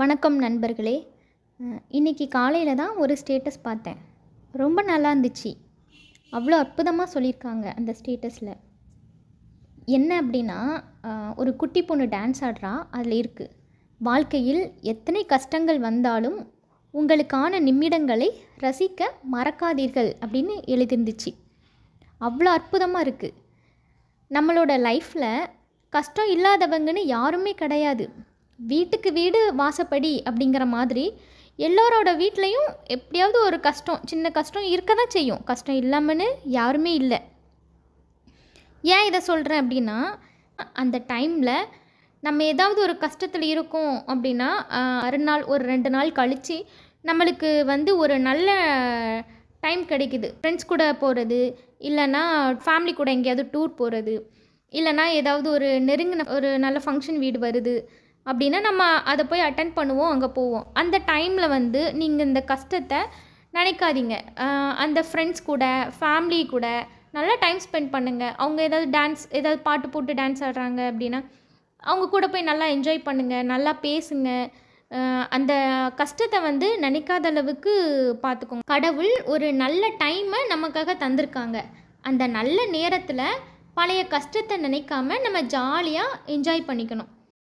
வணக்கம் நண்பர்களே. இன்றைக்கி இன்னைக்கு காலையில் தான் ஒரு ஸ்டேட்டஸ் பார்த்தேன். ரொம்ப நல்லா இருந்துச்சு. அவ்வளோ அற்புதமாக சொல்லியிருக்காங்க அந்த ஸ்டேட்டஸில். என்ன அப்படின்னா ஒரு குட்டி பொண்ணு டான்ஸ் ஆடுறா அதில் இருக்குது வாழ்க்கையில் எத்தனை கஷ்டங்கள் வந்தாலும் உங்களுக்கான நிமிடங்களை ரசிக்க மறக்காதீர்கள் அப்படின்னு எழுதிருந்துச்சு. அவ்வளோ அற்புதமாக இருக்குது நம்மளோட லைஃப்பில் கஷ்டம் இல்லாதவங்கன்னு யாருமே கிடையாது. வீட்டுக்கு வீடு வாசப்படி அப்படிங்கிற மாதிரி எல்லாரோட வீட்லேயும் எப்படியாவது ஒரு கஷ்டம் சின்ன கஷ்டம் இருக்க தான் செய்யும். கஷ்டம் இல்லாமன்னு யாருமே இல்லை. ஏன் இதை சொல்கிறேன் அப்படின்னா அந்த டைமில் நம்ம ஏதாவது ஒரு கஷ்டத்தில் இருக்கோம் அப்படின்னா ஆஹ், மறுநாள் ஒரு ரெண்டு நாள் கழித்து நம்மளுக்கு வந்து ஒரு நல்ல டைம் கிடைக்குது. ஃப்ரெண்ட்ஸ் கூட போகிறது இல்லைன்னா ஃபேமிலி கூட எங்கேயாவது டூர் போகிறது இல்லைன்னா ஏதாவது ஒரு நெருங்கின ஒரு நல்ல ஃபங்க்ஷன் வீடு வருது அப்படின்னா நம்ம அதை போய் அட்டன் பண்ணுவோம் அங்கே போவோம். அந்த டைமில் வந்து நீங்கள் இந்த கஷ்டத்தை நினைக்காதீங்க. அந்த ஃப்ரெண்ட்ஸ் கூட ஃபேமிலி கூட நல்லா டைம் ஸ்பெண்ட் பண்ணுங்கள் அவங்க ஏதாவது டான்ஸ் ஏதாவது பாட்டு போட்டு டான்ஸ் ஆடுறாங்க அப்படின்னா அவங்க கூட போய் நல்லா என்ஜாய் பண்ணுங்கள் நல்லா பேசுங்க. அந்த கஷ்டத்தை வந்து நினைக்காத அளவுக்கு பார்த்துக்கோங்க கடவுள் ஒரு நல்ல டைமை நமக்காக தந்திருக்காங்க. அந்த நல்ல நேரத்தில் பழைய கஷ்டத்தை நினைக்காம நம்ம ஜாலியாக என்ஜாய் பண்ணிக்கணும்.